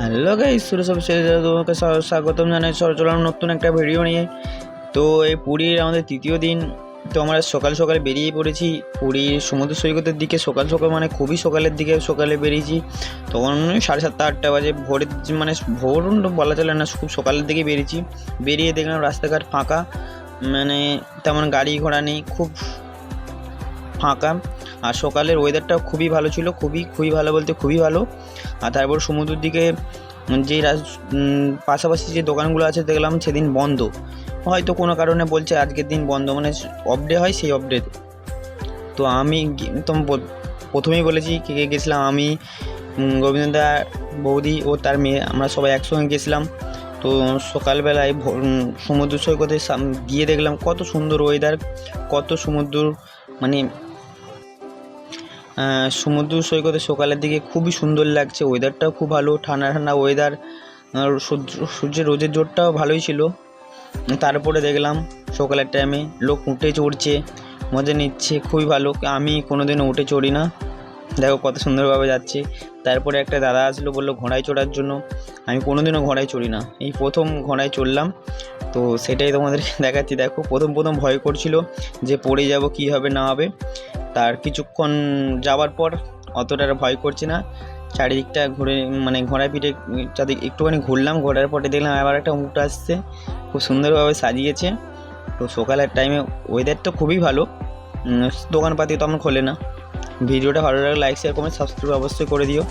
Hello guys Suresh অফিসে তোমাকে স্বাগতম জানাই। চললাম নতুন একটা ভিডিও নিয়ে। তো এই পুরীর আমাদের তৃতীয় দিন। তো আমরা সকাল সকাল বেরিয়ে পড়েছি। পুরীর সমুদ্র সৈকতের দিকে সকাল সকাল মানে খুবই সকালের দিকে সকালে বেরিয়েছি। তখন সাড়ে সাতটা, আটটা বাজে। ভোরের মানে ভোর বলা চলে না, খুব সকালের দিকে বেরিয়েছি। বেরিয়ে দেখলাম রাস্তাঘাট ফাঁকা। মানে তেমন গাড়ি ঘোড়া নেই, খুব ফাঁকা। আর সকালের ওয়েদারটাও খুবই ভালো ছিল খুবই খুবই ভালো বলতে খুবই ভালো। আর তারপর সমুদ্রের দিকে যে পাশাপাশি যে দোকানগুলো আছে দেখলাম সেদিন বন্ধ। হয়তো কোনো কারণে বলছে আজকের দিন বন্ধ মানে অফ ডে হয় সেই অফ ডে তো আমি তো প্রথমেই বলেছি কে কে গেছিলাম আমি উম, গোবিন্দদা বৌদি ও তার মেয়ে আমরা সবাই একসঙ্গে গেছিলাম। তো সকালবেলায় সমুদ্র সৈকতে গিয়ে দেখলাম কত সুন্দর ওয়েদার কত সমুদ্র মানে সমুদ্র সৈকতে সকালের দিকে খুবই সুন্দর লাগছে। ওয়েদারটাও খুব ভালো, ঠান্ডা ঠান্ডা ওয়েদার সূর্য সূর্যের রোদের জোরটাও ভালোই ছিল। তারপরে দেখলাম সকালের টাইমে লোক উঠে চড়ছে, মজা নিচ্ছে, খুবই ভালো। আমি কোনোদিনও উঠে চড়ি না। দেখো কত সুন্দরভাবে যাচ্ছে। তারপরে একটা দাদা আসলো, বলল ঘোড়ায় চড়ার জন্য। আমি কোনোদিনও ঘোড়ায় চড়ি না। এই প্রথম ঘোড়ায় চড়লাম। তো সেটাই তোমাদের দেখাচ্ছি। দেখো প্রথম প্রথম ভয় করছিল যে পড়ে যাব, কী হবে, না হবে। তার কিছুক্ষণ যাওয়ার পর অতটা আর ভয় করছি না। চারিদিকটা ঘুরে মানে ঘোড়ায় পিঠে চারিদিক, একটুখানি ঘুরলাম, ঘোরার পরে দেখলাম আবার একটা উঠ আসছে, খুব সুন্দরভাবে সাজিয়েছে। তো সকালের টাইমে ওয়েদার তো খুবই ভালো দোকানপাতি তো আমার খোলে না। ভিডিওটা ভালো লাগলে লাইক শেয়ার কমেন্ট সাবস্ক্রাইব অবশ্যই করে দিও।